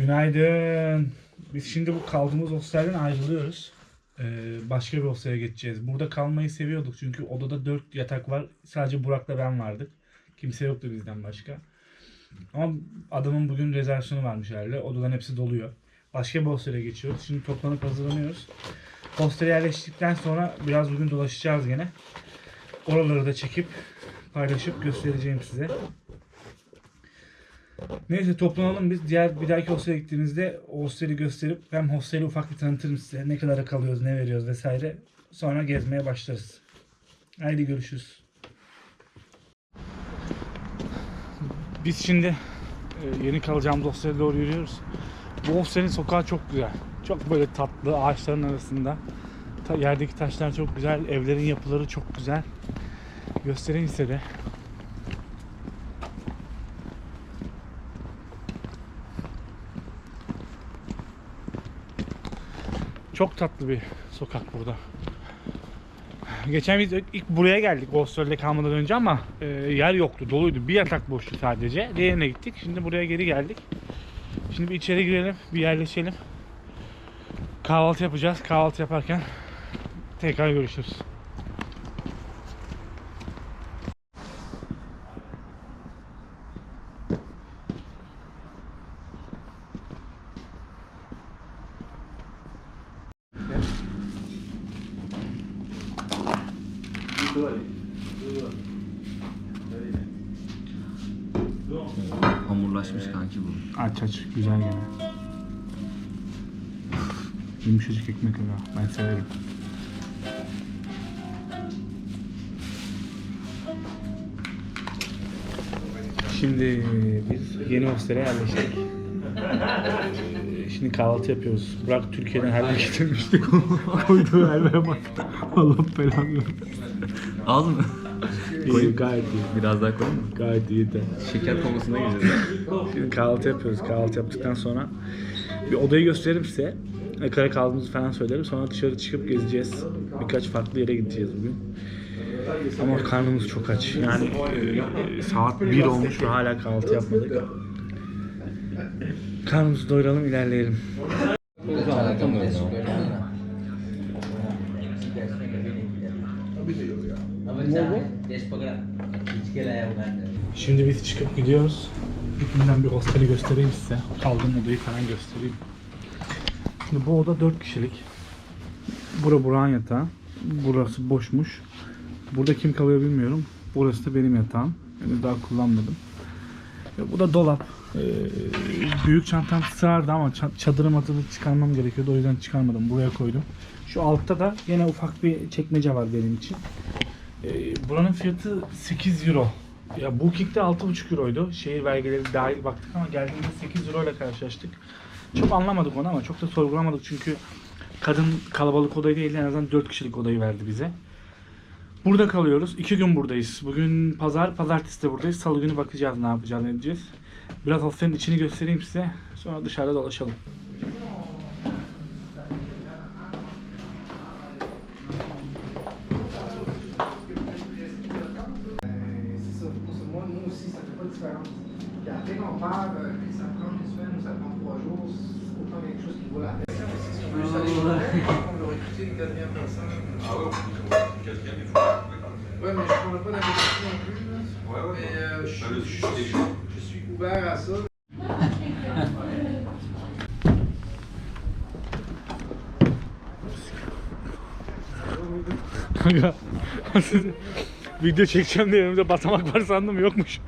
Günaydın. Biz şimdi bu kaldığımız hostelden ayrılıyoruz. Ee, başka bir hostele geçeceğiz. Burada kalmayı seviyorduk çünkü odada 4 yatak var. Sadece Burak'la ben vardık. Kimse yoktu bizden başka. Ama adamın bugün rezervasyonu varmış herhalde. Odaların hepsi doluyor. Başka bir hostele geçiyoruz. Şimdi toplanıp hazırlanıyoruz. Hostele yerleştikten sonra biraz bugün dolaşacağız gene. Oraları da çekip paylaşıp göstereceğim size. Neyse toplanalım biz. Diğer bir dahaki hostele gittiğimizde hosteli gösterip hem hosteli ufak bir tanıtırım size. Ne kadara kalıyoruz, ne veriyoruz vesaire. Sonra gezmeye başlarız. Haydi görüşürüz. Biz şimdi e, yeni kalacağımız hostele doğru yürüyoruz. Bu hostelin sokağı çok güzel. Çok böyle tatlı ağaçların arasında. Yerdeki taşlar çok güzel. Evlerin yapıları çok güzel. Göstereyim size de. Çok tatlı bir sokak burada. Geçen biz ilk buraya geldik hostelde kalmadan önce ama e, yer yoktu, doluydu. Bir yatak boştu sadece. Diğerine gittik. Şimdi buraya geri geldik. Şimdi bir içeri girelim, bir yerleşelim. Kahvaltı yapacağız. Kahvaltı yaparken tekrar görüşürüz. Hamurlaşmış kanki bu. Aç aç, güzel gene. Yumuşacık ekmek aga. Ben severim. Şimdi biz yeni hostele yerleştik. Şimdi kahvaltı yapıyoruz. Burak Türkiye'den helva getirmişti. Koyduğu helvaya bak. Allah belanı versin. Az mı? İyi, gayet iyi. Biraz daha koyayım mı? Gayet iyi de. Şeker komasına gireceğiz. Şimdi kahvaltı yapıyoruz. Kahvaltı yaptıktan sonra bir odayı gösteririm size. Ne kadar kaldığımızı falan söylerim. Sonra dışarı çıkıp gezeceğiz. Birkaç farklı yere gideceğiz bugün. Ama karnımız çok aç. Yani e, saat 1 olmuş ve hala kahvaltı yapmadık. Karnımızı doyuralım ilerleyelim. Şimdi biz çıkıp gidiyoruz. İlkinden bir hosteli göstereyim size. Kaldığım odayı falan göstereyim. Şimdi bu oda 4 kişilik. Bura Burak'ın yatağı. Burası boşmuş. Burada kim kalıyor bilmiyorum. Burası da benim yatağım. Henüz daha kullanmadım. Bu da dolap. Ee, büyük çantam sığardı ama ça- çadırı matırı çıkarmam gerekiyordu. O yüzden çıkarmadım. Buraya koydum. Şu altta da yine ufak bir çekmece var benim için. Ee, buranın fiyatı 8 euro. Ya Booking'de 6,5 euroydu. Şehir vergileri dahil baktık ama geldiğimizde 8 euro ile karşılaştık. Çok anlamadık onu ama çok da sorgulamadık çünkü kadın kalabalık odayı değil en azından 4 kişilik odayı verdi bize. Burada kalıyoruz. 2 gün buradayız. Bugün pazar, pazartesi de buradayız. Salı günü bakacağız ne yapacağız, ne edeceğiz. Biraz hostelin içini göstereyim size. Sonra dışarıda dolaşalım. Qu'on perd, euh, que ça prend une semaine ou ça prend trois jours, il faut prendre quelque chose qui vaut la peine. Si on veut aller on veut recruter une quatrième personne. Ah ouais, quatrième Ouais, mais je ne prendrai pas d'investissement non plus. Là. Ouais, ouais. Mais euh, je, je, je, je suis ouvert à ça. Kanka video çekeceğim diye elimde basamak var sandım yokmuş.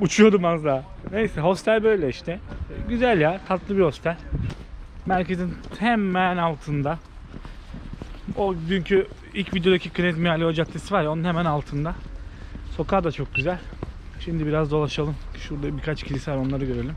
Uçuyordum az daha. Neyse hostel böyle işte. Güzel ya tatlı bir hostel. Merkezin hemen altında. O dünkü ilk videodaki Knez Mihailo Caddesi var ya onun hemen altında. Sokağı da çok güzel. Şimdi biraz dolaşalım. Şurada birkaç kilise var onları görelim.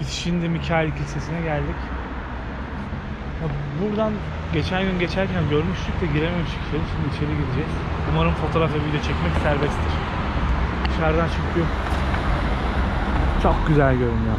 Biz şimdi Mikail Kilisesi'ne geldik. Ya buradan geçen gün geçerken görmüştük de girememiştik içeri. Şimdi içeri gireceğiz. Umarım fotoğraf ve video çekmek serbesttir. dışarıdan çünkü çok güzel görünüyor.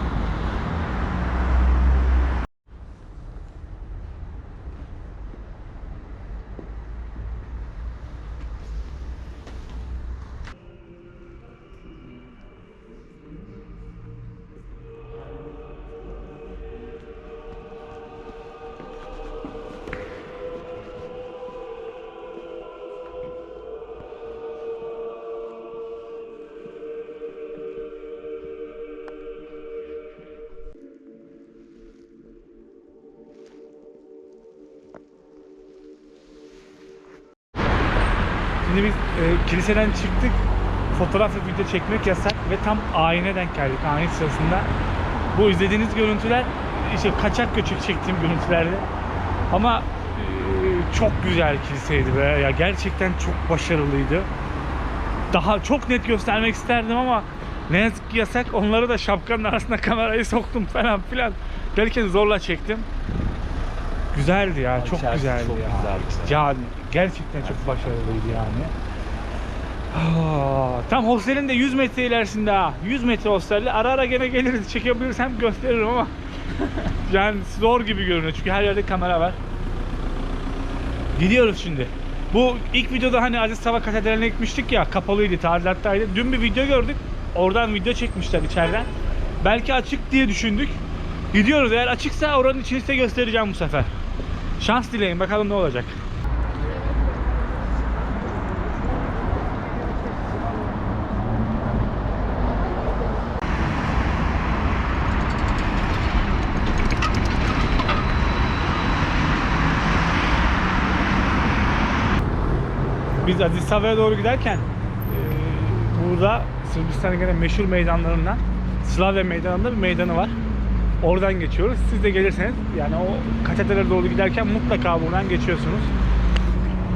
Şimdi biz e, kiliseden çıktık. Fotoğraf ve video çekmek yasak ve tam ayine denk geldik. Ayin sırasında. Bu izlediğiniz görüntüler işte kaçak göçük çektiğim görüntülerdi. Ama e, çok güzel kiliseydi be. Ya gerçekten çok başarılıydı. Daha çok net göstermek isterdim ama ne yazık ki yasak. Onları da şapkanın arasına kamerayı soktum falan filan. Derken zorla çektim. Güzeldi ya, çok İçerisi güzeldi çok ya. güzeldi. Yani gerçekten çok başarılıydı yani. Aa, tam hostelin de 100 metre ilerisinde ha. 100 metre hostelde ara ara gene geliriz. Çekebilirsem gösteririm ama yani zor gibi görünüyor çünkü her yerde kamera var. Gidiyoruz şimdi. Bu ilk videoda hani Aziz Sava Katedrali'ne gitmiştik ya kapalıydı, tadilattaydı. Dün bir video gördük. Oradan video çekmişler içeriden. Belki açık diye düşündük. Gidiyoruz. Eğer açıksa oranın içini size göstereceğim bu sefer. Şans dileyin bakalım ne olacak. Biz Aziz Sava'ya doğru giderken burada Sırbistan'ın gene meşhur meydanlarından Slavya Meydanı'nda bir meydanı var. Oradan geçiyoruz. Siz de gelirseniz yani o katedrale doğru giderken mutlaka buradan geçiyorsunuz.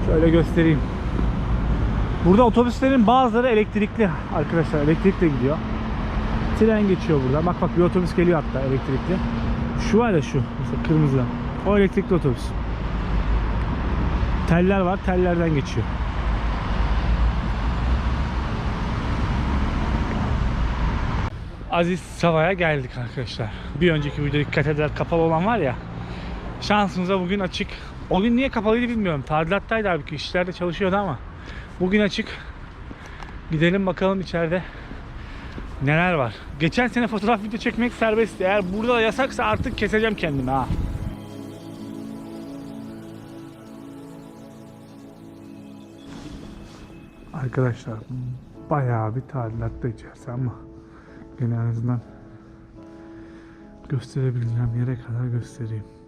Şöyle göstereyim. Burada otobüslerin bazıları elektrikli arkadaşlar. Elektrikle gidiyor. Tren geçiyor burada. Bak bak bir otobüs geliyor hatta elektrikli. Şu var ya şu mesela kırmızı. O elektrikli otobüs. Teller var. Tellerden geçiyor. Aziz Sava'ya geldik arkadaşlar. Bir önceki videodaki katedral kapalı olan var ya. Şansımıza bugün açık. O gün niye kapalıydı bilmiyorum. Tadilattaydı halbuki işlerde çalışıyordu ama. Bugün açık. Gidelim bakalım içeride neler var. Geçen sene fotoğraf video çekmek serbestti. Eğer burada da yasaksa artık keseceğim kendimi ha. Arkadaşlar bayağı bir tadilatta içerisi ama Yine en azından gösterebileceğim yere kadar göstereyim.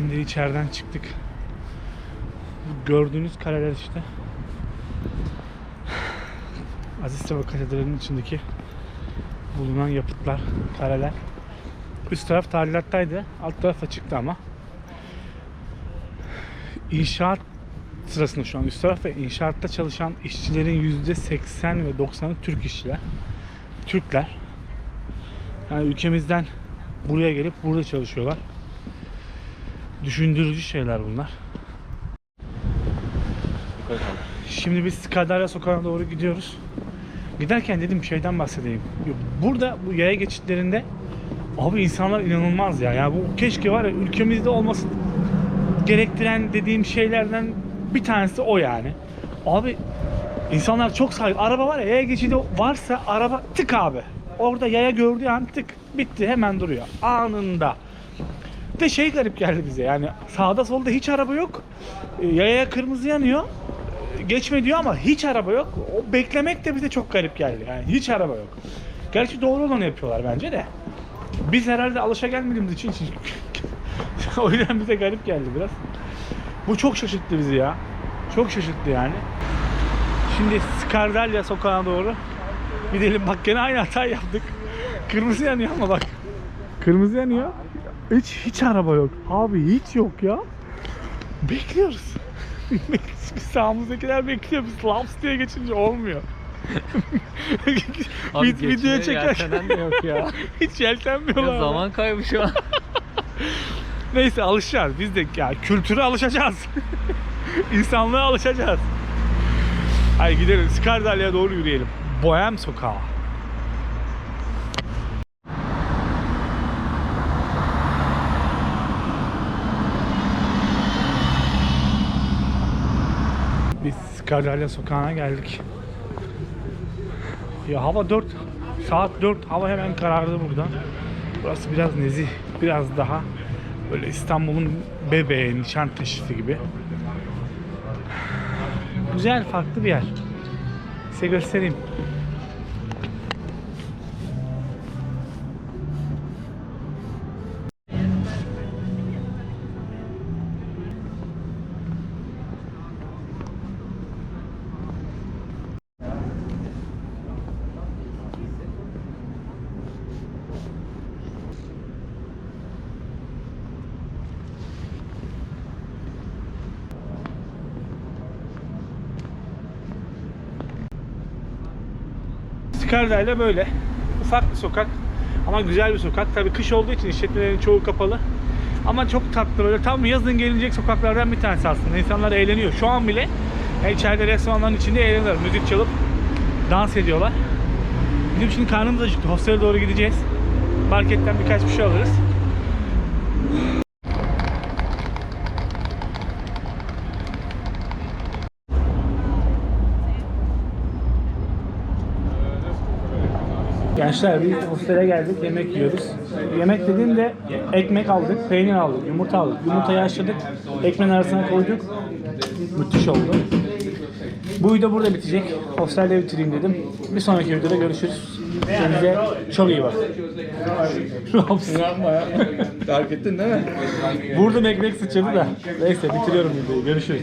Şimdi içeriden çıktık. Gördüğünüz kareler işte. Aziz Sava Katedrali'nin içindeki bulunan yapıtlar, kareler. Üst taraf tadilattaydı. Alt taraf açıktı ama. İnşaat sırasında şu an üst taraf ve inşaatta çalışan işçilerin %80 ve 90'ı Türk işçiler. Türkler. Yani ülkemizden buraya gelip burada çalışıyorlar. Düşündürücü şeyler bunlar. Şimdi biz Kadarya Sokağı'na doğru gidiyoruz. Giderken dedim şeyden bahsedeyim. Burada bu yaya geçitlerinde abi insanlar inanılmaz ya. Yani bu keşke var ya ülkemizde olması gerektiren dediğim şeylerden bir tanesi o yani. Abi insanlar çok saygı. Araba var ya yaya geçidi varsa araba tık abi. Orada yaya gördüğü an tık bitti hemen duruyor. Anında. De şey garip geldi bize yani sağda solda hiç araba yok. E, Yaya kırmızı yanıyor. Geçme diyor ama hiç araba yok. O beklemek de bize çok garip geldi. Yani hiç araba yok. Gerçi doğru olanı yapıyorlar bence de. Biz herhalde alışa gelmediğimiz için o yüzden bize garip geldi biraz. Bu çok şaşırttı bizi ya. Çok şaşırttı yani. Şimdi Skardalya sokağına doğru gidelim. Bak gene aynı hata yaptık. Kırmızı yanıyor ama bak. Kırmızı yanıyor. Hiç hiç araba yok. Abi hiç yok ya. Bekliyoruz. Sağımızdakiler bekliyor. Biz laps diye geçince olmuyor. Abi Vid- videoya çekerken de yok ya. hiç yeltenmiyorlar. ya zaman kaybı şu an. Neyse alışacağız. Biz de ya kültüre alışacağız. İnsanlığa alışacağız. Hadi gidelim. Skardalya'ya doğru yürüyelim. Bohem sokağı. Biz Skardalya sokağına geldik. Ya hava 4. Saat 4. Hava hemen karardı burada. Burası biraz nezih. Biraz daha böyle İstanbul'un bebeği, Nişantaşı'sı gibi. Güzel, farklı bir yer. Size göstereyim. Skarda'yla böyle. Ufak bir sokak ama güzel bir sokak. Tabii kış olduğu için işletmelerin çoğu kapalı. Ama çok tatlı böyle tam yazın gelinecek sokaklardan bir tanesi aslında. İnsanlar eğleniyor. Şu an bile içeride restoranların içinde eğleniyorlar. Müzik çalıp dans ediyorlar. Bizim şimdi karnımız acıktı. Hostele doğru gideceğiz. Marketten birkaç bir şey alırız. Gençler biz hostele geldik yemek yiyoruz. Yemek dediğimde ekmek aldık, peynir aldık, yumurta aldık. Yumurtayı haşladık, ekmeğin arasına koyduk. Müthiş oldu. Bu video burada bitecek. Hostelde bitireyim dedim. Bir sonraki videoda görüşürüz. Kendinize çok iyi bakın. Raps. Fark ettin değil mi? Vurdum ekmek sıçradı da. Neyse bitiriyorum videoyu. Görüşürüz.